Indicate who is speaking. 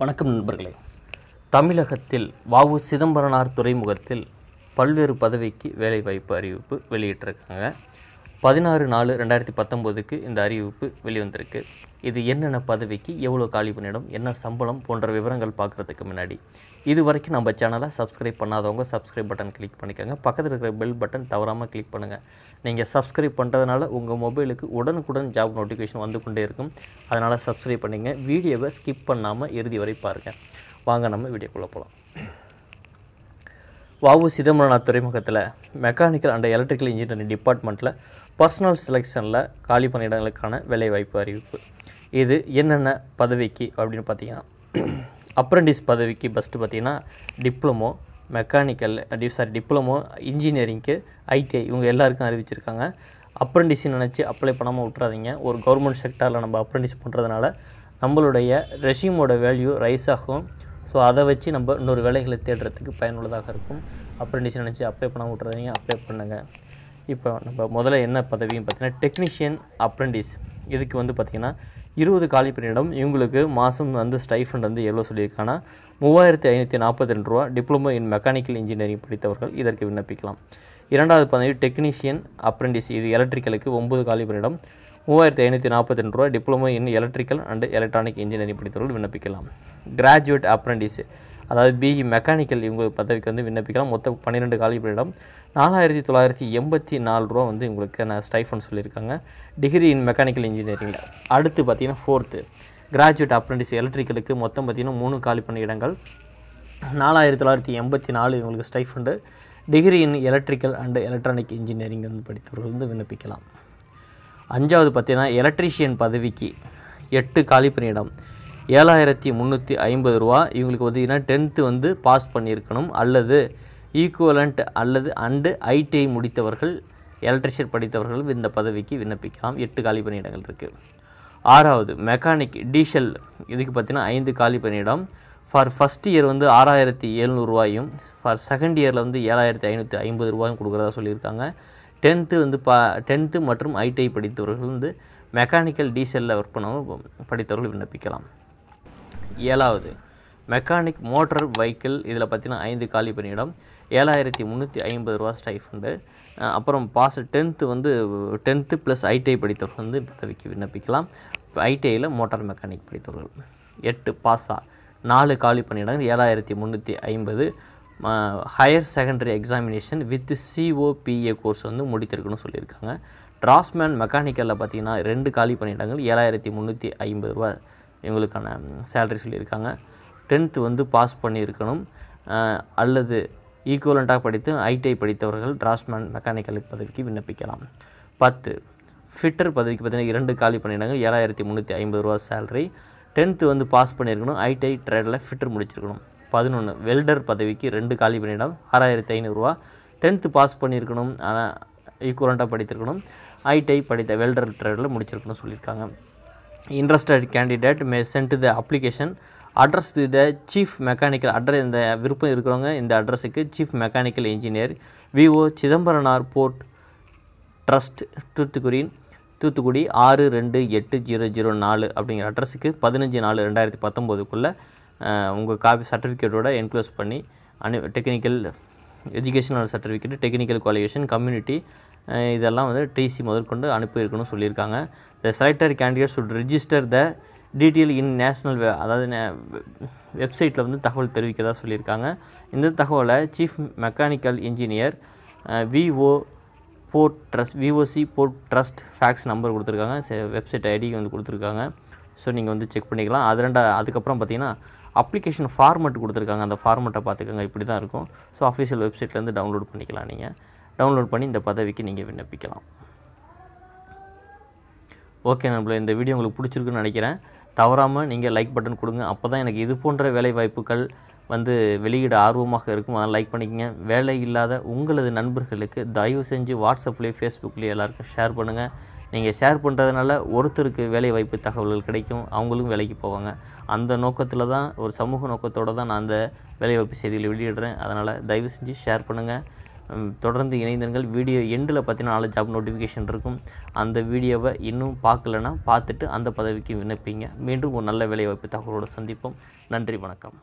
Speaker 1: வணக்கம் நண்பர்களே. தமிழகத்தில் வாவு சிதம்பரனார் துறைமுகத்தில் பல்வேறு பதவிக்கு வேலைவாய்ப்பு அறிவிப்பு வெளியிட்டிருக்காங்க. பதினாறு நாலு ரெண்டாயிரத்தி பத்தொம்போதுக்கு இந்த அறிவிப்பு வெளிவந்திருக்கு. இது என்னென்ன பதவிக்கு எவ்வளோ காலி பண்ணிடும் என்ன சம்பளம் போன்ற விவரங்கள் பார்க்குறதுக்கு முன்னாடி. இது வரைக்கும் நம்ம சேனலை சப்ஸ்கிரைப் பண்ணாதவங்க சப்ஸ்கிரைப் பட்டன் கிளிக் பண்ணிக்கோங்க. பக்கத்தில் இருக்கிற பெல் பட்டன் தவறாமல் கிளிக் பண்ணுங்கள் நீங்கள் சப்ஸ்கிரைப் பண்ணுறதுனால உங்கள் மொபைலுக்கு உடனுக்குடன் ஜாப் நோட்டிஃபிகேஷன் வந்து கொண்டே இருக்கும். அதனால் சப்ஸ்கிரைப் பண்ணுங்க. வீடியோவை ஸ்கிப் பண்ணாமல் இறுதி வரை பாருங்கள் வாங்க நம்ம வீடியோக்குள்ளே போகலாம் வாவு சிதம்பரநாத் துறைமுகத்தில் மெக்கானிக்கல் அண்ட் எலக்ட்ரிக்கல் இன்ஜினியரிங் டிபார்ட்மெண்ட்டில் பர்சனல் செலெக்ஷனில் காலி பணியிடங்களுக்கான வேலைவாய்ப்பு அறிவிப்பு. இது என்னென்ன பதவிக்கு அப்படின்னு பார்த்தீங்கன்னா அப்ரெண்டிஸ் பதவிக்கு ஃபஸ்ட்டு பார்த்தீங்கன்னா டிப்ளமோ மெக்கானிக்கல் சாரி டிப்ளமோ இன்ஜினியரிங்க்கு ஐடிஐ இவங்க எல்லாருக்கும் அறிவிச்சிருக்காங்க. அப்ரெண்டிஸ்னு நினச்சி அப்ளை பண்ணாமல் விட்றாதீங்க ஒரு கவர்மெண்ட் செக்டாரில் நம்ம அப்ரெண்டிஸ் பண்ணுறதுனால நம்மளுடைய ரெஷ்யூமோட வேல்யூ ரைஸ் ஆகும். ஸோ அதை வச்சு நம்ம இன்னொரு வேலைகளை தேடுறதுக்கு பயனுள்ளதாக இருக்கும். அப்ரெண்டிஸ் நினச்சி அப்ளை பண்ண விட்றாதீங்க அப்ளை பண்ணுங்கள் இப்போ நம்ம முதல்ல என்ன பதவின்னு பார்த்தீங்கன்னா டெக்னீஷியன் அப்ரெண்டிஸ் இதுக்கு வந்து பார்த்திங்கன்னா இருபது காலி பணியிடம் இவங்களுக்கு மாதம் வந்து ஸ்டைஃபண்ட் வந்து எவ்வளோ சொல்லியிருக்காங்கன்னா மூவாயிரத்தி ஐநூற்றி நாற்பத்தி ரெண்டு ரூபா டிப்ளமோ இன் மெக்கானிக்கல் இன்ஜினியரிங் படித்தவர்கள் இதற்கு விண்ணப்பிக்கலாம். இரண்டாவது பதவி டெக்னீஷியன் அப்ரெண்டிஸ் இது எலக்ட்ரிக்கலுக்கு ஒம்பது காலி பணியிடம். மூவாயிரத்தி ஐநூற்றி நாற்பத்தி ரெண்டு ரூபா diploma in electrical and electronic engineering படித்தவர்கள் விண்ணப்பிக்கலாம். கிராஜுவேட் அப்ரண்டிஸ் அதாவது பிஇ மெக்கானிக்கல் இவங்க பதவிக்கு வந்து விண்ணப்பிக்கலாம். மொத்தம் பன்னிரெண்டு காலி பணியிடம் நாலாயிரத்தி தொள்ளாயிரத்தி எண்பத்தி நாலு ரூபா வந்து உங்களுக்கு நான் ஸ்டைஃபன் சொல்லியிருக்காங்க. டிகிரி இன் மெக்கானிக்கல் இன்ஜினியரிங்கில் அடுத்து பார்த்தீங்கன்னா ஃபோர்த்து கிராஜுவேட் அப்ரண்டிஸ் எலக்ட்ரிக்கலுக்கு மொத்தம் பார்த்தீங்கன்னா மூணு காலி பணியிடங்கள் நாலாயிரத்தி தொள்ளாயிரத்தி எண்பத்தி நாலு இவங்களுக்கு stipend degree in electrical and electronic engineering வந்து படித்தவர்கள் வந்து விண்ணப்பிக்கலாம். அஞ்சாவது பார்த்தீங்கன்னா எலக்ட்ரீஷியன் பதவிக்கு எட்டு காலி பணியிடம். ஏழாயிரத்தி முந்நூற்றி ஐம்பது ரூபா. இவங்களுக்கு பார்த்தீங்கன்னா டென்த்து வந்து பாஸ் பண்ணியிருக்கணும். அல்லது ஈக்குவலண்ட் அல்லது அண்டு ஐடிஐ முடித்தவர்கள் எலக்ட்ரிஷியன் படித்தவர்கள் இந்த பதவிக்கு விண்ணப்பிக்கலாம். எட்டு காலி பணியிடங்கள் இருக்குது ஆறாவது மெக்கானிக் டீசல் இதுக்கு பார்த்தீங்கன்னா ஐந்து காலி பணியிடம். ஃபார் ஃபஸ்ட் இயர் வந்து ஆறாயிரத்தி எழுநூறுவாயும் ஃபார் செகண்ட் இயரில் வந்து ஏழாயிரத்தி ஐநூற்றி ஐம்பது ரூபாயும் கொடுக்குறதா சொல்லியிருக்காங்க. டென்த்து வந்து பா டென்த்து மற்றும் ஐடிஐ படித்தவர்கள் வந்து மெக்கானிக்கல் டீசலில் ஒர்க் பண்ணவும் படித்தவர்கள் விண்ணப்பிக்கலாம். ஏழாவது மெக்கானிக் மோட்டார் வெஹிக்கிள் இதில் பார்த்தீங்கன்னா ஐந்து காலி பணியிடம் ஏழாயிரத்தி முந்நூற்றி ஐம்பது ரூபா ஸ்டைஃபண்டு அப்புறம் பாஸ் டென்த்து வந்து டென்த்து ப்ளஸ் ஐடிஐ படித்தவர்கள் வந்து பதவிக்கு விண்ணப்பிக்கலாம். ஐடிஐயில் மோட்டார் மெக்கானிக் படித்தவர்கள். எட்டு பாஸா நாலு காலி பணியிடங்கள் ஏழாயிரத்தி முந்நூற்றி ஐம்பது. Higher secondary examination with COPA course வந்து முடித்திருக்குன்னு சொல்லியிருக்காங்க. டிராஸ்மேன் மெக்கானிக்கலில் பார்த்தீங்கன்னா ரெண்டு காலி பணியிடங்கள் ஏழாயிரத்தி முந்நூற்றி ஐம்பது ரூபா இவங்களுக்கான சேலரி சொல்லியிருக்காங்க. டென்த்து வந்து பாஸ் பண்ணியிருக்கணும். அல்லது ஈக்குவலண்ட்டாக படித்து ஐடிஐ படித்தவர்கள் டிராஸ்மேன் மெக்கானிக்கல் பதவிக்கு விண்ணப்பிக்கலாம். பத்து ஃபிட்டர் பதவிக்கு பார்த்தீங்கன்னா இரண்டு காலி பணியிடங்கள் ஏழாயிரத்தி முந்நூற்றி ஐம்பது ரூபா சேலரி டென்த்து வந்து பாஸ் பண்ணியிருக்கணும். ஐடிஐ ட்ரேடில் ஃபிட்டர் முடிச்சிருக்கணும். பதினொன்று வெல்டர் பதவிக்கு ரெண்டு காலி பணியிடம் ஆறாயிரத்தி ஐநூறுரூவா டென்த்து பாஸ் பண்ணியிருக்கணும். ஆனால் ஈக்குவலண்ட்டாக படித்திருக்கணும். ஐடிஐ படித்த வெல்டர் ட்ரேடில் முடிச்சிருக்கணும் சொல்லியிருக்காங்க. Interested candidate may send the application address to the chief mechanical address இந்த விருப்பம் இருக்கிறவங்க இந்த அட்ரஸுக்கு chief mechanical engineer VO Chidambaranar port trust Thoothukudi Thoothukudi ஆறு ரெண்டு எட்டு ஜீரோ ஜீரோ நாலு அப்படிங்கிற அட்ரஸுக்கு பதினஞ்சு நாலு ரெண்டாயிரத்தி பத்தொம்போதுக்குள்ளே உங்கள் காப்பி சர்டிஃபிகேட்டோட என்க்ளோஸ் பண்ணி அனு technical educational certificate technical qualification community இதெல்லாம் வந்து டிசி முதற்கொண்டு அனுப்பியிருக்கணும்னு சொல்லியிருக்காங்க. The selected candidate should register the detail in national அதாவது வெப்சைட்டில் வந்து தகவல் தெரிவிக்கிறதா சொல்லியிருக்காங்க. இந்த தகவலை chief mechanical engineer VO port trust VOC port trust fax number கொடுத்துருக்காங்க. வெப்சைட் ஐடி வந்து கொடுத்துருக்காங்க. ஸோ நீங்கள் வந்து செக் பண்ணிக்கலாம். அது ரெண்டா அதுக்கப்புறம் பார்த்தீங்கன்னா அப்ளிகேஷன் ஃபார்மெட் கொடுத்துருக்காங்க. அந்த ஃபார்மெட்டை பார்த்துக்கோங்க. இப்படி தான் இருக்கும். ஸோ அஃபிஷியல் வெப்சைட்லேருந்து டவுன்லோட் பண்ணிக்கலாம் நீங்கள் டவுன்லோட் பண்ணி இந்த பதவிக்கு நீங்கள் விண்ணப்பிக்கலாம். ஓகே நம்மள இந்த வீடியோ உங்களுக்கு பிடிச்சிருக்குன்னு நினைக்கிறேன். தவறாமல் நீங்கள் லைக் பட்டன் கொடுங்க. அப்போ தான் எனக்கு இது போன்ற வேலை வாய்ப்புகள் வந்து வெளியிட ஆர்வமாக இருக்கும். அதனால் லைக் பண்ணிக்கங்க. வேலை இல்லாத உங்களது நண்பர்களுக்கு தயவு செஞ்சு வாட்ஸ்அப்லேயே ஃபேஸ்புக்லேயே எல்லாருக்கும் ஷேர் பண்ணுங்கள் நீங்கள் ஷேர் பண்ணுறதுனால ஒருத்தருக்கு வேலை வாய்ப்பு தகவல்கள் கிடைக்கும் அவங்களும் வேலைக்கு போவாங்க. அந்த நோக்கத்தில் தான் ஒரு சமூக நோக்கத்தோடு தான் நான் அந்த வேலைவாய்ப்பு செய்திகளை வெளியிடுறேன். அதனால் தயவு செஞ்சு ஷேர் பண்ணுங்கள் தொடர்ந்து இணைந்தீர்கள் வீடியோ எண்டில் பார்த்தீங்கன்னா நாலு ஜாப் நோட்டிஃபிகேஷன் இருக்கும். அந்த வீடியோவை இன்னும் பார்க்கலன்னா பார்த்துட்டு அந்த பதவிக்கு விண்ணப்பிங்க. மீண்டும் ஒரு நல்ல வேலைவாய்ப்பு தகவலோடு சந்திப்போம். நன்றி வணக்கம்.